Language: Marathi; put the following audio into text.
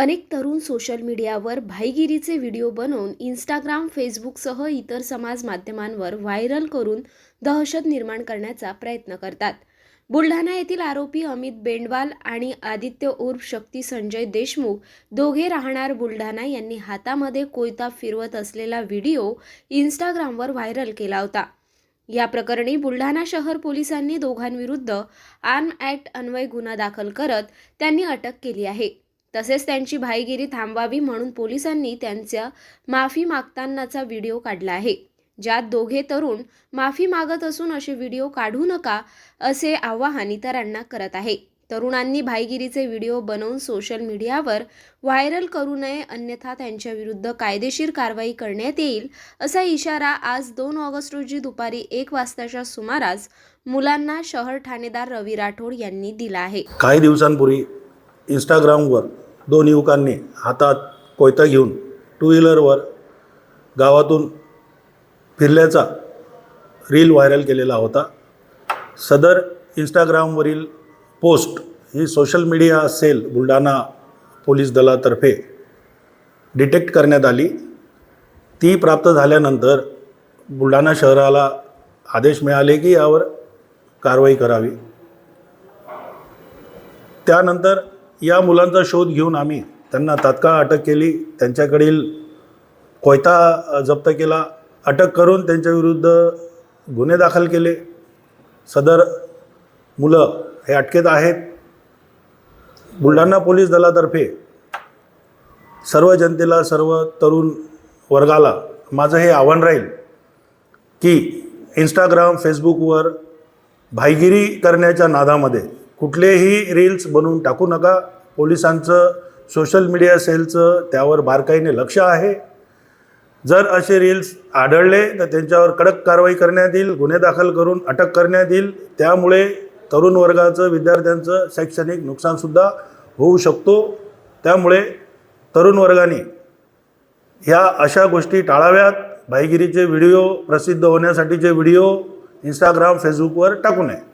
अनेक तरुण सोशल मीडियावर भाईगिरीचे व्हिडिओ बनवून इंस्टाग्राम फेसबुकसह इतर समाज माध्यमांवर व्हायरल करून दहशत निर्माण करण्याचा प्रयत्न करतात. बुलढाणा येथील आरोपी अमित बेंडवाल आणि आदित्य उर्फ शक्ती संजय देशमुख दोघे राहणार बुलढाणा यांनी हातामध्ये कोयता फिरवत असलेला व्हिडिओ इंस्टाग्रामवर व्हायरल केला होता. या प्रकरणी बुलढाणा शहर पोलिसांनी दोघांविरुद्ध आर्म ॲक्ट अन्वय गुन्हा दाखल करत त्यांनी अटक केली आहे. तसेच त्यांची भाईगिरी थांबवावी म्हणून पोलिसांनी त्यांच्या माफी मागतानाचा व्हिडिओ काढला आहे. ज्यात दोघे तरुण माफी मागत असून असे व्हिडिओ काढू नका असे आवाहन इतरांना करत आहे. तरुणांनी भाईगिरीचे व्हिडिओ बनवून सोशल मीडियावर व्हायरल करू नये अन्यथा त्यांच्या विरुद्ध कायदेशीर कारवाई करण्यात येईल असा इशारा आज दोन ऑगस्ट रोजी दुपारी एक वाजताच्या सुमारास मुलांना शहर ठाणेदार रवी राठोड यांनी दिला आहे. काही दिवसांपूर्वी इंस्टाग्रामवर दोन युवकांनी हातात कोयता घेऊन टू व्हीलरवर गावातून फिरल्याचा रील व्हायरल केलेला होता. सदर इंस्टाग्रामवरील पोस्ट ही social media cell Buldhana police दलातर्फे डिटेक्ट करण्यात आली. ती प्राप्त झाल्यानंतर बुलढाणा शहराला आदेश मिळाले की यावर कारवाई करावी. त्यानंतर या मुलांचा शोध घेऊन आम्ही त्यांना तात्काळ अटक केली. त्यांच्याकडील कोयता जप्त केला. अटक करून त्यांच्याविरुद्ध गुन्हे दाखल केले. सदर मुलं हे अटकेत आहेत. बुलढाणा पोलीस दलातर्फे सर्व जनतेला सर्व तरुण वर्गाला माझं हे आव्हान राहील की इंस्टाग्राम फेसबुकवर भाईगिरी करण्याच्या नादामध्ये कुठलेही रील्स बनवून टाकू नका. पोलिसांचं सोशल मीडिया सेलचं त्यावर बारकाईने लक्ष आहे. जर असे रील्स आढळले तर त्यांच्यावर कडक कारवाई करण्यात येईल गुन्हे दाखल करून अटक करण्यात येईल. त्यामुळे तरुण वर्गाचं विद्यार्थ्यांचं शैक्षणिक नुकसानसुद्धा होऊ शकतो. त्यामुळे तरुण वर्गाने ह्या अशा गोष्टी टाळाव्यात. भाईगिरीचे व्हिडिओ प्रसिद्ध होण्यासाठीचे व्हिडिओ इंस्टाग्राम फेसबुकवर टाकू नये.